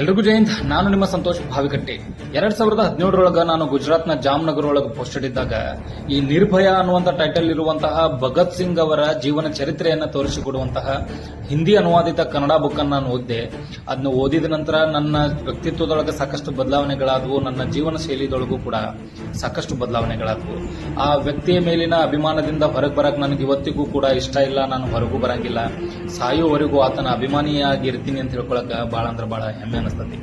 ಎಲ್ರಿಗೂ ಜಯಂತ್. ನಾನು ನಿಮ್ಮ ಸಂತೋಷ್ ಭಾವಿಕಟ್ಟಿ ಎರಡ್ ಸಾವಿರದ ಹದಿನೇಳರೊಳಗ ನಾನು ಗುಜರಾತ್ನ ಜಾಮ್ನಗರ್ ಒಳಗೆ ಪೋಸ್ಟೆಡ್ ಇದ್ದಾಗ, ಈ ನಿರ್ಭಯ ಅನ್ನುವಂತ ಟೈಟಲ್ ಇರುವಂತಹ ಭಗತ್ ಸಿಂಗ್ ಅವರ ಜೀವನ ಚರಿತ್ರೆಯನ್ನ ತೋರಿಸಿಕೊಡುವಂತಹ ಹಿಂದಿ ಅನುವಾದಿತ ಕನ್ನಡ ಬುಕ್ ಅನ್ನು ನಾನು ಓದಿದೆ. ಅದನ್ನ ಓದಿದ ನಂತರ ನನ್ನ ವ್ಯಕ್ತಿತ್ವದೊಳಗೆ ಸಾಕಷ್ಟು ಬದಲಾವಣೆಗಳಾದವು, ನನ್ನ ಜೀವನ ಶೈಲಿದೊಳಗೂ ಕೂಡ ಸಾಕಷ್ಟು ಬದಲಾವಣೆಗಳಾದವು. ಆ ವ್ಯಕ್ತಿಯ ಮೇಲಿನ ಅಭಿಮಾನದಿಂದ ಹೊರಗೆ ಬರಕ್ ನನಗೆ ಇವತ್ತಿಗೂ ಕೂಡ ಇಷ್ಟ ಇಲ್ಲ, ನಾನು ಹೊರಗೂ ಬರಂಗಿಲ್ಲ. ಸಾಯುವವರೆಗೂ ಆತನ ಅಭಿಮಾನಿಯಾಗಿರ್ತೀನಿ ಅಂತ ಹೇಳ್ಕೊಳಕ ಬಹಳ ಅಂದ್ರೆ ಬಹಳ ಹೆಮ್ಮೆ ಅನಿಸ್ತತಿ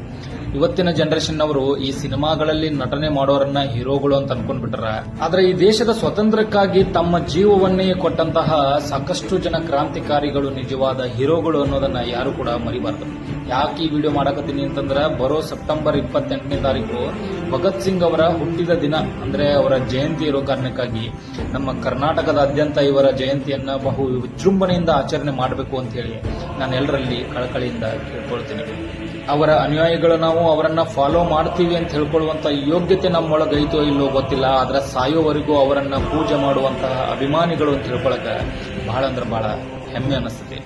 ಇವತ್ತಿನ ಜನರೇಷನ್ ಅವರು ಈ ಸಿನಿಮಾಗಳಲ್ಲಿ ನಟನೆ ಮಾಡೋರನ್ನ ಹೀರೋಗಳು ಅಂತ ಅನ್ಕೊಂಡ್ಬಿಟ್ರ. ಆದ್ರೆ ಈ ದೇಶದ ಸ್ವತಂತ್ರಕ್ಕಾಗಿ ತಮ್ಮ ಜೀವವನ್ನೇ ಕೊಟ್ಟಂತಹ ಸಾಕಷ್ಟು ಜನ ಕ್ರಾಂತಿಕಾರಿಗಳು, ನಿಜವಾದ ಹೀರೋಗಳು ಅನ್ನೋದನ್ನ ಯಾರು ಕೂಡ ಮರಿಬಾರ್ದು. ಯಾಕೆ ಈ ವಿಡಿಯೋ ಮಾಡಕತ್ತೀನಿ ಅಂತಂದ್ರೆ, ಬರೋ ಸೆಪ್ಟೆಂಬರ್ ಇಪ್ಪತ್ತೆಂಟನೇ ತಾರೀಕು ಭಗತ್ ಸಿಂಗ್ ಅವರ ಹುಟ್ಟಿದ ದಿನ, ಅಂದ್ರೆ ಅವರ ಜಯಂತಿ ಇರೋ ಕಾರಣಕ್ಕಾಗಿ ನಮ್ಮ ಕರ್ನಾಟಕದಾದ್ಯಂತ ಇವರ ಜಯಂತಿಯನ್ನ ಬಹು ವಿಜೃಂಭಣೆಯಿಂದ ಆಚರಣೆ ಮಾಡಬೇಕು ಅಂತ ಹೇಳಿ ನಾನು ಎಲ್ಲರಲ್ಲಿ ಕಳಕಳಿಯಿಂದ ಕೇಳ್ಕೊಳ್ತೀನಿ. ಅವರ ಅನುಯಾಯಿಗಳು ನಾವು ಅವರನ್ನ ಫಾಲೋ ಮಾಡ್ತೀವಿ ಅಂತ ಹೇಳ್ಕೊಳ್ಳುವಂತ ಯೋಗ್ಯತೆ ನಮ್ಮೊಳಗೆ ಐತೋ ಇಲ್ಲೋ ಗೊತ್ತಿಲ್ಲ. ಆದ್ರೆ ಸಾಯೋವರೆಗೂ ಅವರನ್ನ ಪೂಜೆ ಮಾಡುವಂತಹ ಅಭಿಮಾನಿಗಳು ಅಂತ ಹೇಳ್ಕೊಳಕ ಬಹಳ ಅಂದ್ರೆ ಬಹಳ ಹೆಮ್ಮೆ ಅನಿಸ್ತದೆ.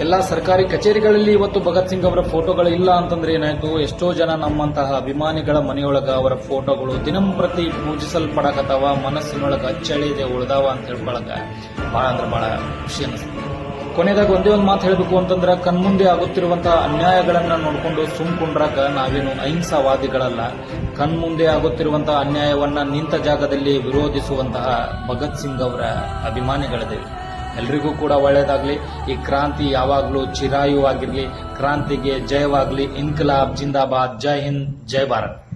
ಎಲ್ಲಾ ಸರ್ಕಾರಿ ಕಚೇರಿಗಳಲ್ಲಿ ಇವತ್ತು ಭಗತ್ ಸಿಂಗ್ ಅವರ ಫೋಟೋಗಳು ಇಲ್ಲ ಅಂತಂದ್ರೆ ಏನಾಯ್ತು? ಎಷ್ಟೋ ಜನ ನಮ್ಮಂತಹ ಅಭಿಮಾನಿಗಳ ಮನೆಯೊಳಗ ಅವರ ಫೋಟೋಗಳು ದಿನಂಪ್ರತಿ ಪೂಜಿಸಲ್ಪಡಕತ್ತಾವ, ಮನಸ್ಸಿನೊಳಗ ಅಚ್ಚಳಿದೆ ಉಳ್ದಾವ ಅಂತ ಹೇಳ್ಕೊಳಕ ಬಹಳ ಅಂದ್ರೆ ಬಹಳ ಖುಷಿ ಅನಿಸ್ತದೆ. ಕೊನೆಯದಾಗ ಒಂದೇ ಒಂದು ಮಾತು ಹೇಳಬೇಕು ಅಂತಂದ್ರೆ ಕಣ್ಮುಂದೆ ಆಗುತ್ತಿರುವಂತಹ ಅನ್ಯಾಯಗಳನ್ನ ನೋಡಿಕೊಂಡು ಸುಮ್ಕೊಂಡ್ರಾಗ ನಾವೇನು ಅಹಿಂಸಾವಾದಿಗಳಲ್ಲ. ಕಣ್ಮುಂದೆ ಆಗುತ್ತಿರುವಂತಹ ಅನ್ಯಾಯವನ್ನ ನಿಂತ ಜಾಗದಲ್ಲಿ ವಿರೋಧಿಸುವಂತಹ ಭಗತ್ ಸಿಂಗ್ ಅವರ ಅಭಿಮಾನಿಗಳಿದ್ದೇವೆ ಎಲ್ರಿಗೂ ಕೂಡ ಒಳ್ಳೆಯದಾಗಲಿ ಈ ಕ್ರಾಂತಿ ಯಾವಾಗಲೂ ಚಿರಾಯುವಾಗಿರಲಿ ಕ್ರಾಂತಿಗೆ ಜಯವಾಗಲಿ. ಇನ್ಕಲಾಬ್, ಜಿಂದಾಬಾದ್. ಜೈ ಹಿಂದ್, ಜೈ ಭಾರತ್.